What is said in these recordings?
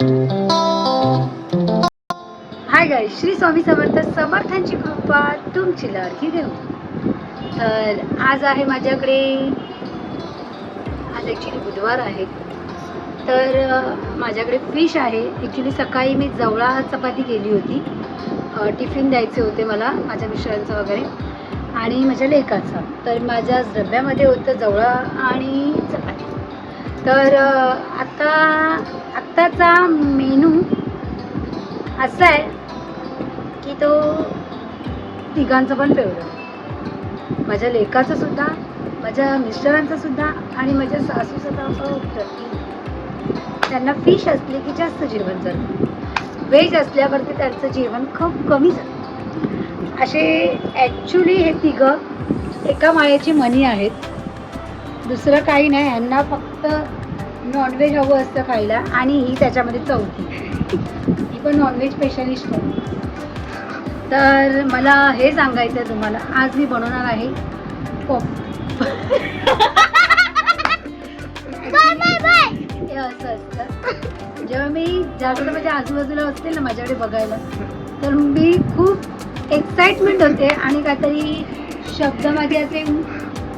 हाय गाय श्री स्वामी समर्थ समर्थांची कृपा तुमची लाडकी देऊ. तर आज आहे माझ्याकडे आज ॲक्च्युली बुधवार आहे. तर माझ्याकडे फिश आहे. ॲक्च्युली सकाळी मी जवळा चपाती केली होती. टिफिन द्यायचे होते मला माझ्या मिस्टरांचं वगैरे आणि माझ्या लेकाचं. तर माझ्या डब्यामध्ये होतं जवळा आणि चपाती. तर आता आत्ताचा मेनू असा आहे की तो तिघांचं पण फेवरेट माझ्या लेकाचं सुद्धा माझ्या मिस्टरांचं सुद्धा आणि माझ्या सासू सुद्धा त्यांना फिश असली की जास्त जेवण जातं व्हेज असल्यावरती त्यांचं जेवण खूप कमी जातं असे ॲक्च्युली हे तिघं एका मायाची मनी आहेत. दुसरं काही नाही यांना फक्त नॉनव्हेज हवं असतं खायला आणि ही त्याच्यामध्ये चौथी. ही पण नॉनव्हेज स्पेशलिस्ट आहे. तर मला हे सांगायचं आहे तुम्हाला. आज मी बनवणार आहे पॉप हे असं असतं. जेव्हा मी ज्याकडे माझ्या आजूबाजूला असते ना माझ्याकडे बघायला तर मी खूप एक्साइटमेंट होते आणि काहीतरी शब्द माझे असे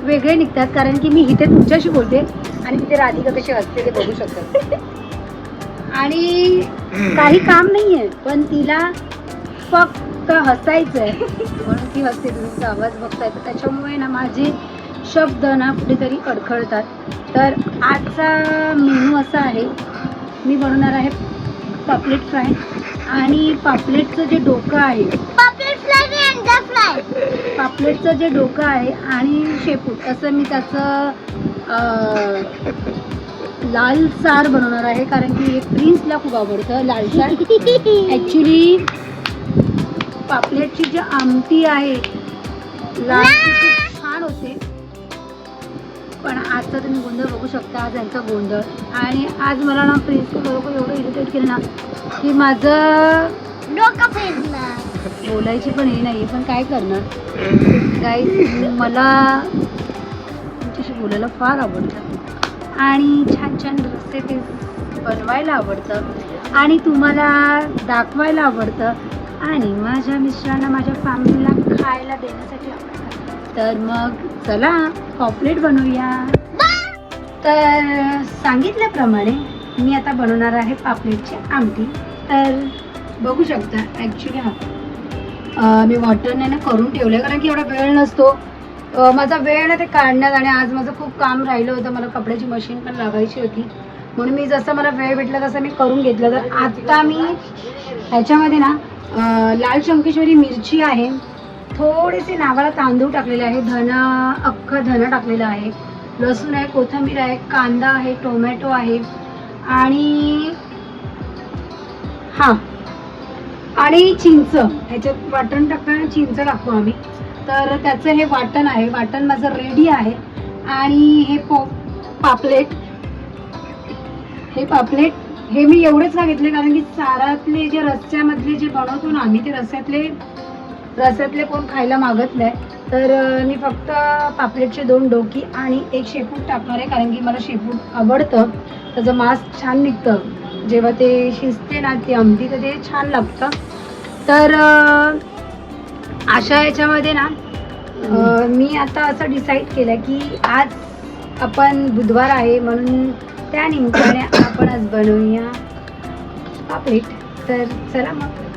वेगळे निघतात. कारण की मी इथे तुमच्याशी बोलते. आणि तिथे राधिका कशी असते ते बघू शकतात आणि काही काम नाही आहे पण तिला फक्त हसायचं आहे म्हणून ती हसते तुमचा तिचा आवाज बघताय. तर त्याच्यामुळे ना माझे शब्द ना कुठेतरी अडखळतात. तर आजचा मेनू असा आहे मी बनवणार आहे पापलेट फ्राय. आणि पापलेटचं जे डोकं आहे. पापलेटचं जे डोकं आहे आणि शेपूट असं मी त्याचं लाल सार बनवणार आहे कारण की हे प्रिन्सला खूप आवडतं लाल सार. ॲक्च्युली पापलेटची जी आमटी आहे लाल छान होते. पण आजचा तुम्ही गोंधळ बघू शकता आज यांचा गोंधळ. आणि आज मला ना प्रिन्स बरोबर एवढं इरिटेट केलं ना की माझं बोलायची पण हे नाही पण काय करणार? काही मला तुमच्याशी बोलायला फार आवडतं. आणि छान छान रेसिपीज बनवायला आवडतं. आणि तुम्हाला दाखवायला आवडतं. आणि माझ्या मिस्टरांना माझ्या फॅमिलीला खायला देण्यासाठी आवडतं. तर मग चला पॉपलेट बनवूया. तर सांगितल्याप्रमाणे मी आता बनवणार आहे पापलेटची आमटी. तर बघू शकता ॲक्च्युली हा. मी वॉटरने ना करून ठेवलं आहे कारण की एवढा वेळ नसतो. माझा वेळ ना ते काढण्यात आणि आज माझं खूप काम राहिलं होतं मला कपड्याची मशीन पण लागायची होती. म्हणून मी जसं मला वेळ भेटला तसं मी करून घेतलं. तर आत्ता मी ह्याच्यामध्ये ना लाल शंकेश्वरी मिरची आहे. थोडेसे नावाला तांदूळ टाकलेले आहे धन अख्खं धनं टाकलेलं आहे. लसूण आहे कोथिंबीर आहे कांदा आहे टोमॅटो आहे. आणि हां. आणि चिंच. ह्याच्यात वाटण टाकताना चिंच टाकतो आम्ही. तर त्याचं हे वाटण आहे. वाटण माझं रेडी आहे. आणि हे पो पापलेट. हे पापलेट. हे मी एवढेच सांगितले कारण की सारातले जे रस्त्यामधले जे बनवतो ना आम्ही ते रस्त्यातले रस्त्यातले कोण खायला मागत नाही. तर मी फक्त पापलेटचे दोन डोकी आणि एक शेपूट टाकणार आहे. कारण की मला शेपूट आवडतं. त्याचं मांस छान निघतं. जेव्हा ते शिजते ना ती आमटी तर ते छान लागतं. तर अशा याच्यामध्ये ना मी आता असं डिसाईड केलं की आज आपण बुधवार आहे म्हणून त्या निमित्ताने आपण आज बनवूया. पापलेट तर चला मग.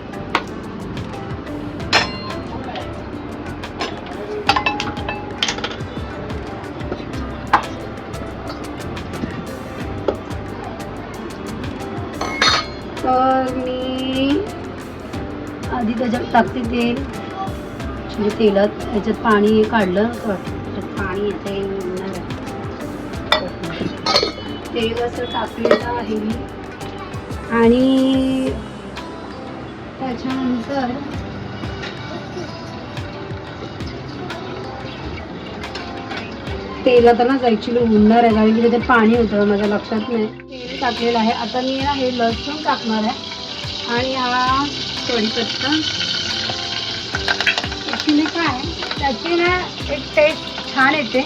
तर मी आधी त्याच्यात टाकते तेल. म्हणजे तेलात त्याच्यात पाणी काढलं त्याच्यात पाणी येते तेल असं टाकलेलं आहे मी. आणि त्याच्यानंतर तेल आता ना ॲक्च्युली उडणार आहे कारण की त्याच्यात पाणी होतं माझ्या लक्षात नाही. टाकलेलं आहे. आता मी ना हे लसूण टाकणार आहे. आणि हा कढीपत्ता ॲक्च्युली काय त्याची ना एक टेस्ट छान येते.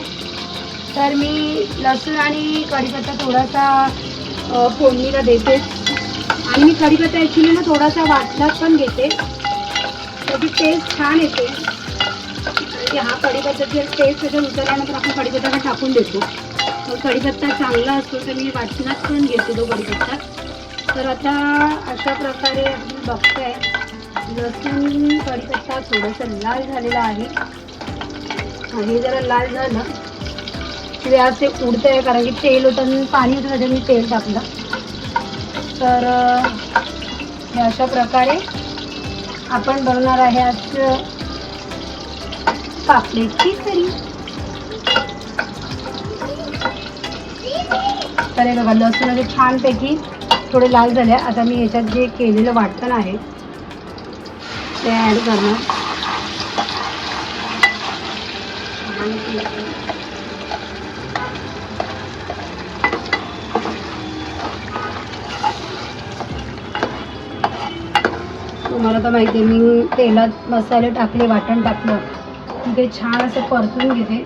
तर मी लसूण आणि कढीपत्ता थोडासा फोडणीला देते. आणि मी कढीपत्ता ॲक्च्युली ना थोडासा वाटणात पण घेते. त्याची टेस्ट छान येते. हा कढीपत्ताची टेस्ट त्याच्या उतरल्यानंतर आपण कढीपत्ता टाकून देतो. कढीपत्ता चांगला असतो तर मी वाचनात पण घेते तो कढीपत्ता. तर आता अशा प्रकारे आपण आहे लसूण कढीपत्ता थोडंसं लाल झालेला आहे. आणि जरा लाल झालं की आज ते उडतं आहे कारण की तेल होतं आणि पाणी होतं त्याच्यात मी तेल टाकलं. तर हे अशा प्रकारे आपण बनवणार आहे आज पापलेटची तरी तर हे बघा लसूण असे म्हणजे छानपैकी थोडे लाल झाले आता मी याच्यात जे केलेलं वाटण आहे ते ॲड करणार. तुम्हाला तर माहिती आहे मी तेलात मसाले टाकले वाटण टाकलं. ते छान असं परतून घेते.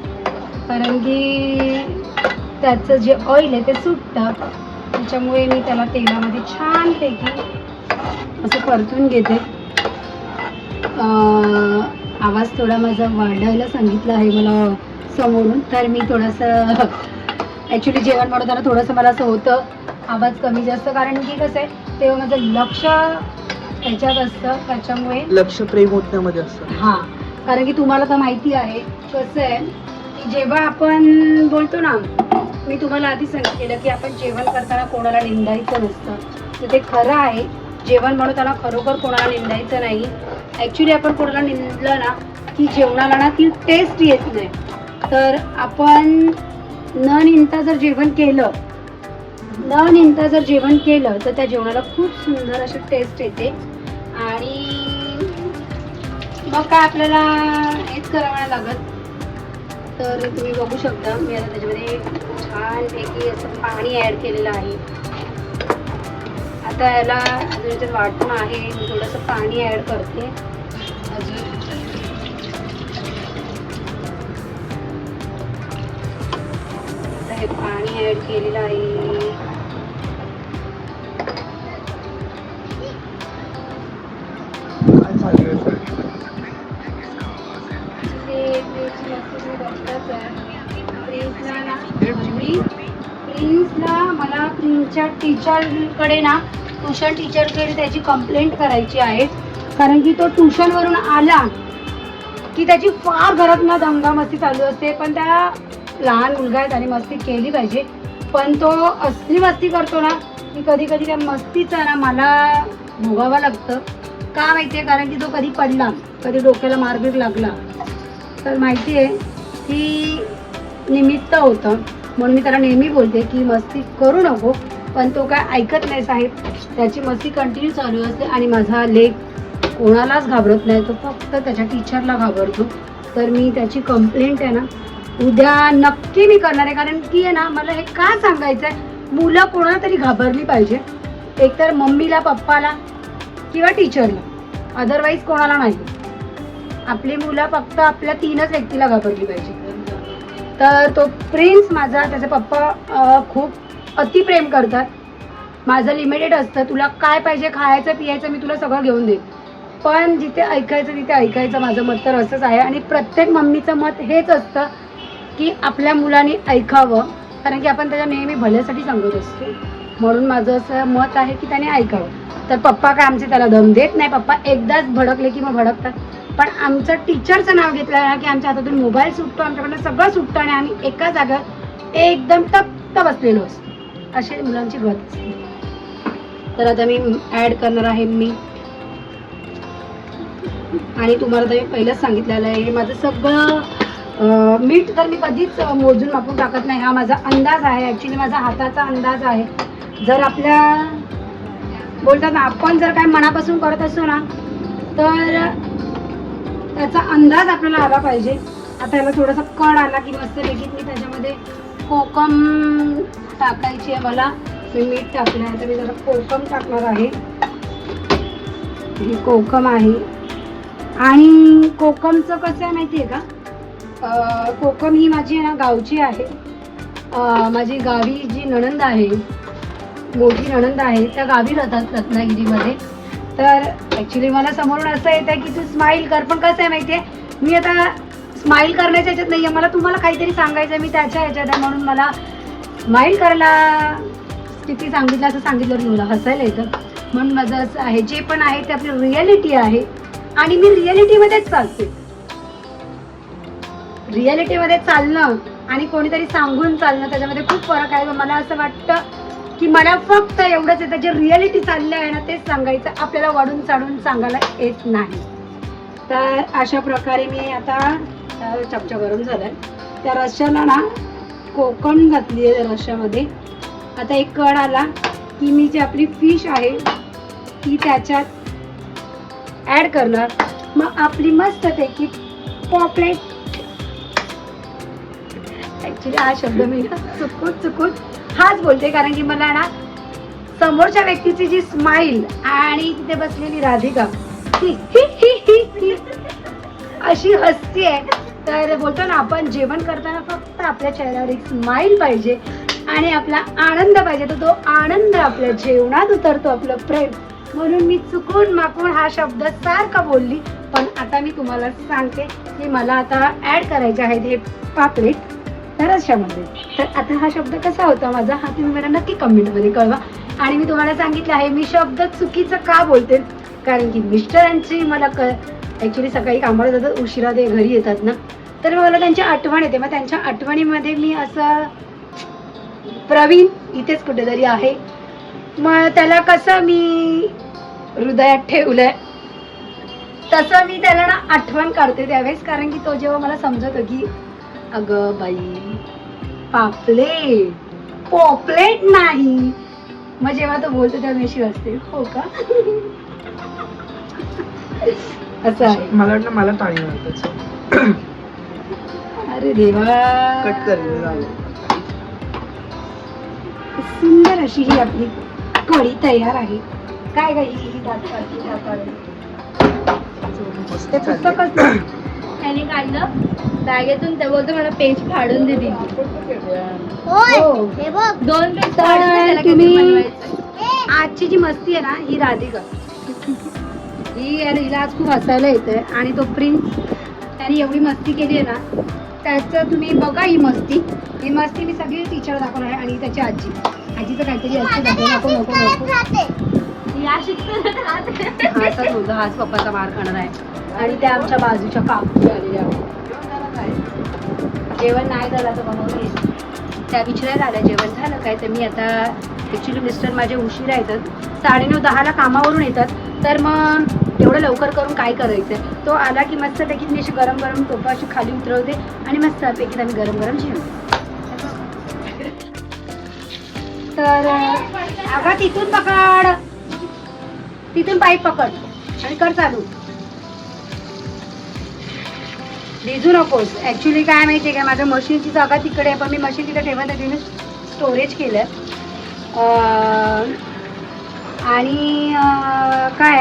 कारण की त्याचं जे ऑइल आहे ते सुटतं. त्याच्यामुळे मी त्याला तेलामध्ये छानपैकी असं परतून घेते. आवाज थोडा माझा वाढायला सांगितलं आहे मला समोरून. तर मी थोडंसं ॲक्च्युली जेवण बनवताना थोडंसं मला असं होतं आवाज कमी जास्त. कारण की कसं आहे तेव्हा माझं लक्ष त्याच्यात असतं. त्याच्यामुळे लक्ष प्रेम ओतण्यामध्ये असतं हां. कारण की तुम्हाला तर माहिती आहे कसं आहे की जेव्हा आपण बोलतो ना मी तुम्हाला आधी सांगितलेलं की आपण जेवण करताना कोणाला निंदायचं नसतं. तर ते खरं आहे. जेवण बनवताना खरोखर कोणाला निंदायचं नाही. ॲक्च्युली आपण कोणाला निंदलं ना की जेवणाला ना ती टेस्ट येत नाही. तर आपण न निंदता जर जेवण केलं न निंदता जर जेवण केलं तर त्या जेवणाला खूप सुंदर अशी टेस्ट येते. आणि मग काय आपल्याला हेच करावं लागत तर तुम्ही बघू शकता मी आता त्याच्यामध्ये छानपैकी असं पाणी ॲड केलेलं आहे. आता याला अजून याच्यात वाटणं आहे मी थोडंसं पाणी ॲड करते. अजून हे पाणी ॲड केलेलं आहे. तुमच्या प्रिन्सच्या टीचरकडे ना ट्युशन टीचरकडे त्याची कंप्लेंट करायची आहे. कारण की तो ट्युशनवरून आला की त्याची फार घरात ना दंगामस्ती चालू असते. पण त्या लहान मुलगा आहे त्याने मस्ती केली पाहिजे. पण तो असली मस्ती करतो ना की कधी कधी त्या मस्तीचा ना मला भोगावं लागतं. का माहिती आहे कारण की तो कधी पडला कधी डोक्याला मारबीर लागला. तर माहिती आहे की निमित्त होतं. म्हणून मी त्याला नेहमी बोलते की मस्ती करू नको पण तो काय ऐकत नाही साहेब. त्याची मस्ती कंटिन्यू चालू असते आणि माझा लेख कोणालाच घाबरत नाही तो फक्त त्याच्या टीचरला घाबरतो. तर मी त्याची कंप्लेंट आहे ना उद्या नक्की मी करणार आहे कारण की आहे ना मला हे का सांगायचं आहे मुलं कोणाला तरी घाबरली पाहिजे. एकतर मम्मीला पप्पाला किंवा टीचरला अदरवाईज कोणाला नाही. आपली मुलं फक्त आपल्या तीनच व्यक्तीला घाबरली पाहिजे. तर तो प्रिन्स माझा त्याचे पप्पा खूप अतिप्रेम करतात. माझं लिमिटेड असतं. तुला काय पाहिजे खायचं पियायचं मी तुला सगळं घेऊन देईन. पण जिथे ऐकायचं तिथे ऐकायचं माझं मत तर असंच आहे. आणि प्रत्येक मम्मीचं मत हेच असतं की आपल्या मुलांनी ऐकावं. कारण की आपण त्याच्या नेहमी भल्यासाठी सांगत असतो. म्हणून माझं असं मत आहे की त्याने ऐकावं. तर पप्पा काय आमचे त्याला दम देत नाही? पप्पा एकदाच भडकले की मग भडकतात. पण आमचं टीचरचं नाव घेतलं ना की आमच्या हातातून मोबाईल सुटतो आमच्याकडनं सगळं सुटतं आणि आम्ही एका जागेवर एकदम तप्त बसलेलो असतो. अशी मुलांची गत असते. तर आता मी ॲड करणार आहे मी. आणि तुम्हाला तर मी पहिलंच सांगितलेलं आहे हे माझं सगळं मीठ तर मी कधीच मोजून मापून टाकत नाही. हा माझा अंदाज आहे. ॲक्च्युली माझा हाताचा अंदाज आहे. जर आपल्या बोलतात ना आपण जर काय मनापासून करत असतो ना तर त्याचा अंदाज आपल्याला आला पाहिजे. आता याला थोडासा कड आला की मस्तपैकी मी त्याच्यामध्ये कोकम टाकायची आहे मला. मी मीठ टाकलं आहे तर मी जरा कोकम टाकणार आहे. हे कोकम आहे. आणि कोकमचं कसं आहे माहिती आहे का कोकम ही माझी आहे ना गावची आहे. माझी गावी जी नणंद आहे मोठी नणंद आहे त्या गावी राहतात रत्नागिरीमध्ये. तर ॲक्च्युली मला समोरून असं येतं की तू स्माईल कर. पण कसं आहे माहिती आहे मी आता स्माईल करण्याच्या ह्याच्यात नाही आहे मला तुम्हाला काहीतरी सांगायचं आहे मी त्याच्या ह्याच्यात आहे म्हणून मला स्माईल करायला किती सांगितलं असं सांगितलं की मला हसायला येतं. म्हणून माझं असं आहे. जे पण आहे ते आपली रियालिटी आहे. आणि मी रियालिटीमध्येच चालते. रियालिटीमध्ये चालणं आणि कोणीतरी सांगून चालणं त्याच्यामध्ये खूप फरक आहे. मला असं वाटतं की मला फक्त एवढंच येतं जे रियालिटी चाललं आहे ना तेच सांगायचं. आपल्याला वाढून चाढून सांगायला येत नाही. तर अशा प्रकारे मी आता अं, चमचा गरम त्या रश्याला ना कोकण घातली आहे रश्यामध्ये. आता एक कड आला की मी जी आपली फिश आहे ती त्याच्यात ॲड करणार. मग आपली मस्त पैकी पॉपलेट ॲक्च्युली हा शब्द मी ना चुकून चुकून हाच बोलते कारण की मला ना समोरच्या व्यक्तीची जी स्माईल आणि तिथे बसलेली राधिका ही ही ही ही ही अशी हसती आहे तर बोलतो ना आपण जेवण करताना फक्त आपल्या चेहऱ्यावर एक स्माईल पाहिजे आणि आपला आनंद पाहिजे. तर तो आनंद आपल्या जेवणात उतरतो आपलं प्रेम. म्हणून मी चुकून माकून हा शब्द सारखा बोलली पण आता मी तुम्हाला सांगते की मला आता ऍड करायचे आहेत हे पापलेट. रश्यामध्ये तर आता हा शब्द कसा होता? माझा हा तुम्ही मला नक्की कमेंटमध्ये कळवा. आणि मी तुम्हाला सांगितलं आहे मी शब्द चुकीचं का बोलते? कारण की मिस्टरांची मला क ॲक्च्युली सकाळी कामाला जातात उशिरा ते घरी येतात ना. तर मला त्यांची आठवण येते. मग त्यांच्या आठवणीमध्ये मी असं प्रवीण इथेच कुठेतरी आहे. मग त्याला कसं मी हृदयात ठेवलंय तसं मी त्याला ना आठवण काढते त्यावेळेस. कारण की तो जेव्हा मला समजत की अगं बाई पापलेट पॉपलेट नाही. मग जेव्हा तो बोलतो तेव्हा मी अशी असते हो का? असं आहे. मला वाटलं मला टाळी अरे देवा. कट कर सुंदर अशी ही आपली कढी तयार आहे. काय गाई ही दाताळी ते पुस्तकच. त्याने काढलं. बॅगेतून ते बोलतो मला पेज फाडून दे दिली हो. हे बघ. दोन पेज फाडून तुम्ही-. आजची जी मस्ती आहे ना ही राधिका. ही आणि हिला आज खूप हसायला येते आणि तो प्रिन्स त्याने एवढी मस्ती केली आहे ना त्याचं तुम्ही बघा ही मस्ती. ही मस्ती मी सगळी टीचर दाखवणार आहे आणि त्याची आजी. आजीचं काहीतरी असतं नको नको नको नको या शिकतो हाच मुलगा हाच पप्पाचा मार खाणार आहे. आणि त्या आमच्या बाजूच्या काकू आलेल्या जेवण नाही झालं तर बाबा त्या विचारायला आल्या जेवण झालं काय तर मी आता ॲक्च्युली मिस्टर माझे उशिरा येतात साडेनऊ दहाला कामावरून येतात. तर मग एवढं लवकर करून काय करायचं? तो आला की मस्तपैकी मी अशी गरम गरम टोपा अशी खाली उतरवते आणि मस्तपैकी आम्ही गरम गरम जेवतो. तर अगं तिथून पकड. तिथून पाईप पकड. आणि कर चालू. भिजू नकोस ॲक्च्युली काय माहिती आहे का? माझ्या मशीनची जागा तिकडे आहे पण मी मशीन तिथे ठेवत नाही तिने स्टोरेज केलं आणि काय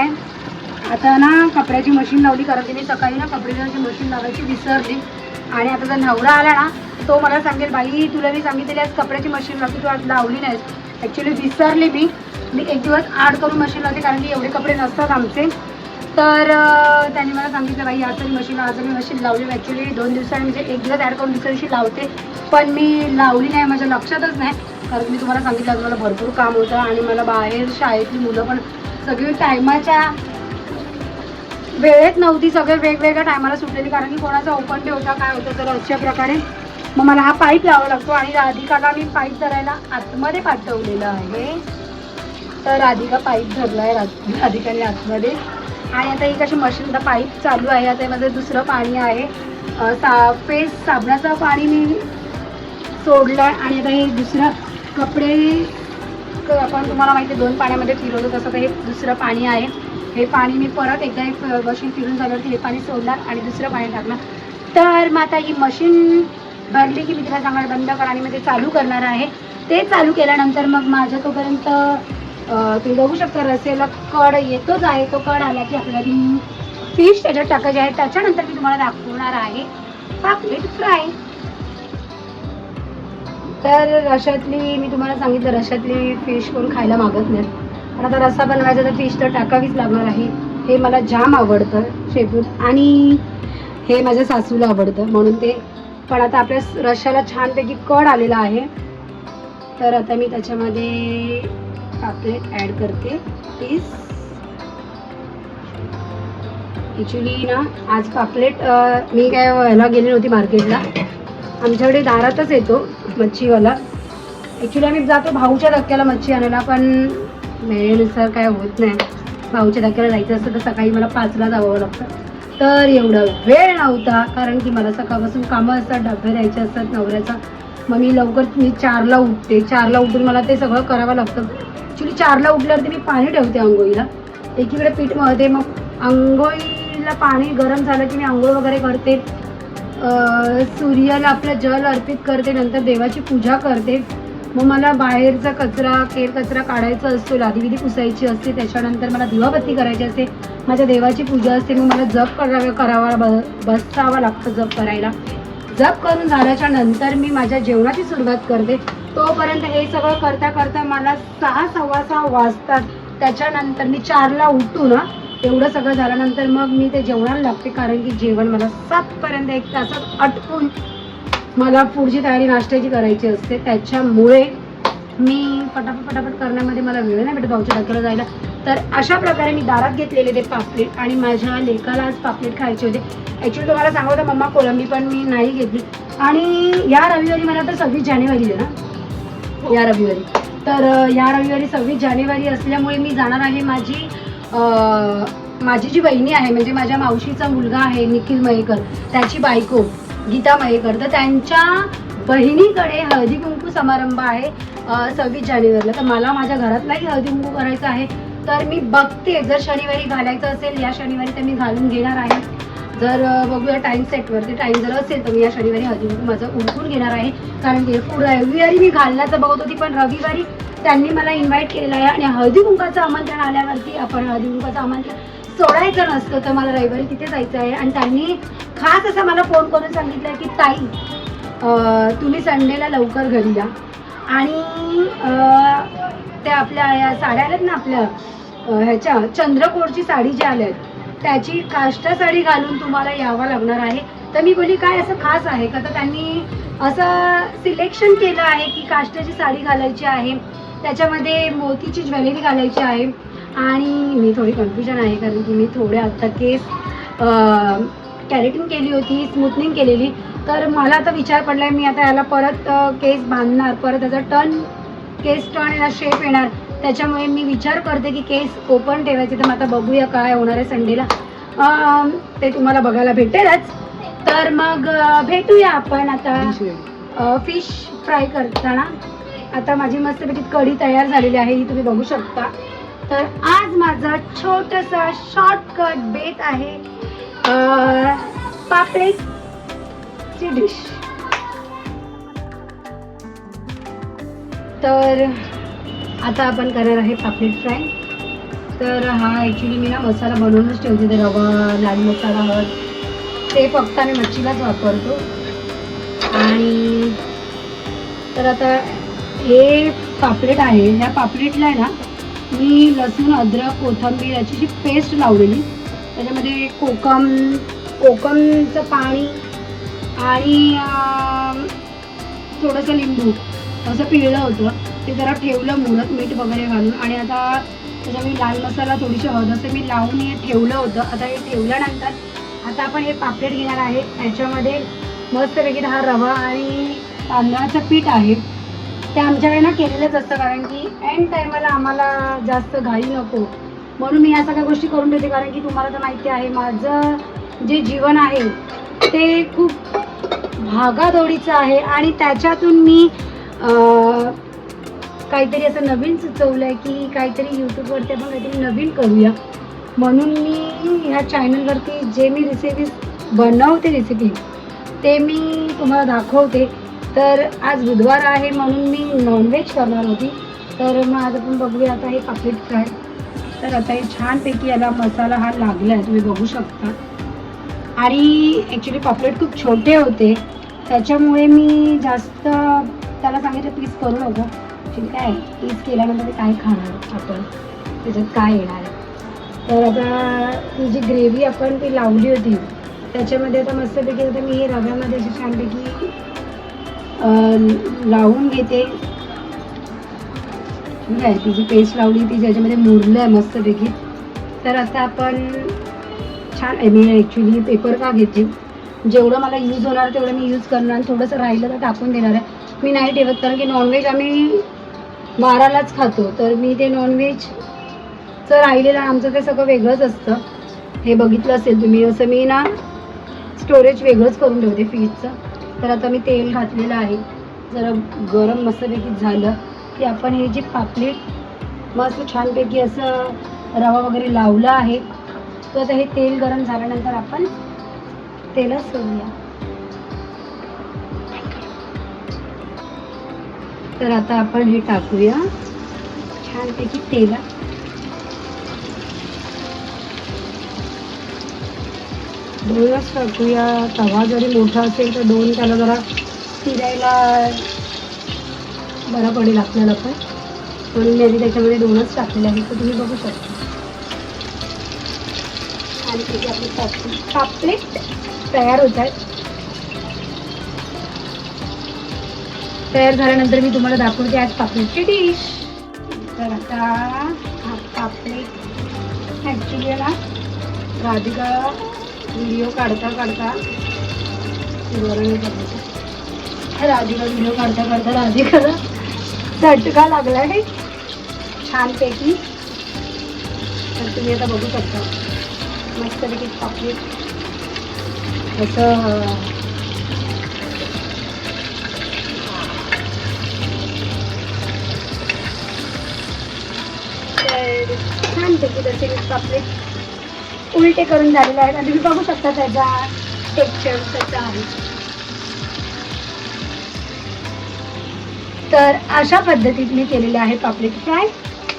आता ना कपड्याची मशीन लावली कारण की मी सकाळी ना कपड्याची मशीन लावायची विसरली. आणि आता जर नवरा आला ना तो मला सांगेल बाई तुला मी सांगितलेली आज कपड्याची मशीन लावते तू आज लावली नाहीस. ॲक्च्युली विसरली मी. मी एक दिवस आड करून मशीन लावते कारण की एवढे कपडे नसतात आमचे. तर त्याने मला सांगितलं बाई आज मी मशीन आज मी मशीन लावली ॲक्च्युली दोन दिवसांनी म्हणजे एक दिवस ॲड करून दुसऱ्या दिवशी लावते. पण मी लावली नाही माझ्या लक्षातच नाही. कारण मी तुम्हाला सांगितलं आज मला भरपूर काम होतं आणि मला बाहेर शाळेतली मुलं पण सगळी टायमाच्या वेळेत नव्हती. सगळे वेगवेगळ्या टायमाला सुटलेली. कारण की कोणाचा ओपन डे होता काय होतं तर अशा प्रकारे मग मला हा पाईप लावावा लागतो आणि राधिकाला मी पाईप धरायला आतमध्ये पाठवलेलं आहे. तर राधिका पाईप धरला आहे राधिकाने आतमध्ये. आणि आता ही कशी मशीन पाईप चालू आहे आता यामध्ये दुसरं पाणी आहे. सा फेस साबणाचं पाणी मी सोडलं आहे आणि आता हे दुसरं कपडे क- आपण तुम्हाला माहिती आहे दोन पाण्यामध्ये फिरवतो तसं तर हे दुसरं पाणी आहे. हे पाणी मी परत एकदा एक मशीन फिरून झाल्यावरती हे पाणी सोडणार आणि दुसरं पाणी टाकणार. तर मग आता ही मशीन भरली की मी तिला सांगणार बंद करा आणि मग ते चालू करणार आहे. ते चालू केल्यानंतर मग माझ्या तोपर्यंत तुम्ही बघू शकता रसेला कड येतोच आहे तो कड आला की आपल्याला फिश त्याच्यात टाकायचे आहे. त्याच्यानंतर मी तुम्हाला दाखवणार आहे. पापलेट फ्राय तर रशातली मी तुम्हाला सांगितलं रशातली फिश कोण खायला मागत नाहीत पण आता रस्सा बनवायचा तर फिश तर टाकावीच लागणार आहे. हे मला जाम आवडतं शेपूट आणि हे माझ्या सासूला आवडतं म्हणून ते. पण आता आपल्या रशाला छानपैकी कड आलेला आहे. तर आता मी त्याच्यामध्ये पापलेट ॲड करते. प्लीज ॲक्च्युली ना आज पापलेट मी काय व्हायला गेली नव्हती मार्केटला. आमच्याकडे दारातच येतो मच्छीवाला. ॲक्च्युली आम्ही जातो भाऊच्या धक्क्याला मच्छी आणायला पण वेळेनुसार काय होत नाही. भाऊच्या धक्क्याला जायचं असतं तर सकाळी मला पाचला जावं लागतं. तर एवढा वेळ नव्हता कारण की मला सकाळपासून कामं असतात डबे द्यायचे असतात नवऱ्याचा. मग मी लवकर मी चारला उठते. चारला उठून मला ते सगळं करावं लागतं. ॲक्च्युली चारला उठल्यावरती मी पाणी ठेवते आंघोळीला. एकीकडे पीठ मळते मग आंघोळीला पाणी गरम झालं की मी आंघोळ वगैरे करते. सूर्याला आपलं जल अर्पित करते नंतर देवाची पूजा करते. मग मला बाहेरचा कचरा केर कचरा काढायचा असतो लादीविधी पुसायची असते त्याच्यानंतर मला दिवाबत्ती करायची असते. माझ्या देवाची पूजा असते मग मला जप करावा करावा ब- बसावं लागतं जप करायला. जप करून झाल्याच्यानंतर मी माझ्या जेवणाची सुरुवात करते. तोपर्यंत हे सगळं करता करता मला सहा सव्वा सहा वाजतात. त्याच्यानंतर मी चारला उठू ना एवढं सगळं झाल्यानंतर मग मी ते जेवणाला लागते. कारण की जेवण मला सातपर्यंत एक तासात अटकून मला पुढची तयारी नाश्त्याची करायची असते. त्याच्यामुळे मी पटापट पटापट करण्यामध्ये मला वेळ नाही भेटत भाऊच्या डॉक्टरला जायला. तर अशा प्रकारे मी दारात घेतलेले ते पापलेट आणि माझ्या लेकाला आज पापलेट खायचे होते. ॲक्च्युली तुम्हाला सांगू होतं मम्मा कोळंबी पण मी नाही घेतली. आणि या रविवारी मला तर सव्वीस जानेवारी आहे ना? या रविवारी. तर या रविवारी सव्वीस जानेवारी असल्यामुळे मी जाणार आहे माझी माझी जी बहिणी आहे म्हणजे माझ्या मावशीचा मुलगा आहे निखिल मयेकर. त्याची बायको गीता मयेकर. तर त्यांच्या बहिणीकडे हळदी कुंकू समारंभ आहे. सव्वीस जानेवारीला. तर मला माझ्या घरातलाही हळदीकुंकू करायचं आहे. तर मी बघते. जर शनिवारी घालायचं असेल या शनिवारी तर मी घालून घेणार आहे. जर बघूया टाईम सेटवरती टाईम जर असेल तर मी या शनिवारी हळदीकुंकू माझं उरकून घेणार आहे. कारण की पुढं रविवारी मी घालण्याचं बघत होती पण रविवारी त्यांनी मला इन्व्हाइट केलेलं आहे आणि हळदी कुंकाचं आमंत्रण आल्यावरती आपण हळदी कुंकाचं आमंत्रण सोडायचं नसतं तर मला रविवारी तिथे जायचं आहे. आणि त्यांनी खास असं मला फोन करून सांगितलं आहे की ताई तुम्ही संडेला लवकर घरी या. आणि त्या आपल्या या साड्या आल्यात ना आपल्या ह्याच्या चंद्रकोरची साडी जी आल्यात त्याची काष्टा साडी घालून तुम्हाला यावं लागणार आहे. तर मी बोली काय असं खास आहे का? तर त्यांनी असं सिलेक्शन केलं आहे की काष्टाची साडी घालायची आहे. त्याच्यामध्ये मोतीची ज्वेलरी घालायची आहे. आणि मी थोडी कन्फ्युजन आहे कारण की मी थोडे आत्ता केस कॅरेटिंग केली होती स्मूथनिंग केलेली. तर मला आता विचार पडला आहे मी आता याला परत केस बांधणार परत त्याचा टर्न केस टर्न याला शेप येणार. त्याच्यामुळे मी विचार करते की केस ओपन ठेवायचे तर मग आता बघूया काय होणार आहे संडेला. ते तुम्हाला बघायला भेटेलच. तर मग भेटूया आपण आता. फिश फ्राय करताना. आता माझी मस्तपैकी कढी तयार झालेली आहे ही तुम्ही बघू शकता. तर आज माझा छोटसा शॉर्टकट बेत आहे. पापलेटची डिश. तर आता आपण करणार आहे पापलेट फ्राय. तर हा ॲक्च्युली मी ना मसाला बनवूनच ठेवते ते रवा लाल मसाला हळद ते फक्त आम्ही मच्छीलाच वापरतो. आणि तर आता हे पापलेट आहे ह्या पापलेटला आहे ना मी लसूण अद्रक कोथंबीर याची जी पेस्ट लावलेली त्याच्यामध्ये कोकम कोकमचं पाणी आणि थोडंसं लिंबू. असं पिळलं होतं. ते जरा ठेवलं मुरत मीठ वगैरे घालून आणि आता त्याच्या मी लाल मसाला थोडीशी हळद असं मी लावून हे ठेवलं होतं. आता हे ठेवल्यानंतर आता आपण हे पापलेट घेणार आहे. त्याच्यामध्ये मस्तपैकी हा रवा आणि तांदळाचं पीठ आहे. ते आमच्याकडे ना केलेलंच असतं कारण की एंड टायमाला आम्हाला जास्त घाई नको. म्हणून मी या सगळ्या गोष्टी करून देते कारण की तुम्हाला तर माहिती आहे माझं जे जीवन आहे ते खूप भागादौडीचं आहे आणि त्याच्यातून मी काहीतरी असं नवीन सुचवलं आहे की काहीतरी यूट्यूबवरती आपण काहीतरी नवीन करूया. म्हणून मी ह्या चॅनलवरती जे मी रेसिपीज बनवते रेसिपी ते मी तुम्हाला दाखवते. तर आज बुधवार आहे म्हणून मी नॉनव्हेज करणार होती. तर मग आज आपण बघूया आता हे पापलेट फ्राय. तर आता हे छानपैकी याला मसाला हा लागला आहे तुम्ही बघू शकता. आणि ॲक्च्युली पापलेट खूप छोटे होते. त्याच्यामुळे मी जास्त त्याला सांगितलं पीस करू नको. ठीक आहे पीस केल्यानंतर ते काय खाणार आपण? त्याच्यात काय येणार? तर आता ती जी ग्रेव्ही आपण ती लावली होती त्याच्यामध्ये आता मस्तपैकी आता मी रव्यामध्ये अशी छानपैकी लावून घेते. ठीक आहे ती जी पेस्ट लावली ती ज्याच्यामध्ये मुरलं आहे मस्तपैकी. तर आता आपण छान मी ॲक्च्युली पेपर का घेते जेवढं मला यूज होणार तेवढं मी यूज करणार आणि थोडंसं राहिलं तर टाकून देणार आहे. मी नाही ठेवत कारण की नॉनव्हेज आम्ही बारालाच खातो. तर मी ते नॉनव्हेजचं राहिलेलं आमचं ते सगळं वेगळंच असतं. हे बघितलं असेल तुम्ही असं मी ना स्टोरेज वेगळंच करून ठेवते फ्रीजचं तर आता मी तेल घातलेलं आहे. जरा गरम मस्तपैकी झालं. की आपण हे जे पापलेट मस्त छानपैकी असं रवा वगैरे लावला आहे तो आता हे तेल गरम झाल्यानंतर आपण तेलात सोडूया. तर आता आपण हे टाकूया. छानपैकी तेला. दोनच टाकूया. तवा जरी मोठा असेल तर दोन त्याला जरा फिरायला बरं पडेल आपल्याला पण. म्हणून मी आधी त्याच्यामध्ये दोनच टाकलेले आहेत तर तुम्ही बघू शकता. आणि त्याची आपली पापलेट पापलेट तयार होत आहेत. तयार झाल्यानंतर मी तुम्हाला दाखवते आज पापलेटची डिश तर आता हा पापलेट ॲक्च्युली ना राधिका व्हिडिओ काढता काढता राधिका व्हिडिओ काढता काढता राधिकाला झटका लागला आहे छानपैकी तर तुम्ही आता बघू शकता. मस्तपैकी पापलेट असं तर छानपैकी तसे पापलेट उलटे करून झालेले आहेत. आणि तुम्ही बघू शकता त्याचा टेक्स्चर कसा आहे. तर अशा पद्धतीत मी केलेले आहे पापलेट फ्राय.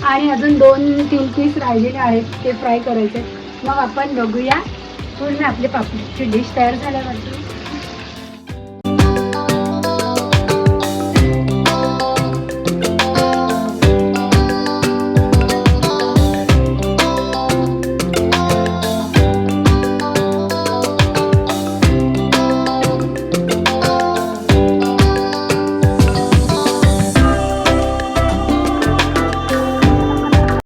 आणि अजून दोन तीन पीस राहिलेले आहेत ते फ्राय करायचे मग आपण बघूया. पूर्ण आपली पापलेटची डिश तयार झाल्यावरती.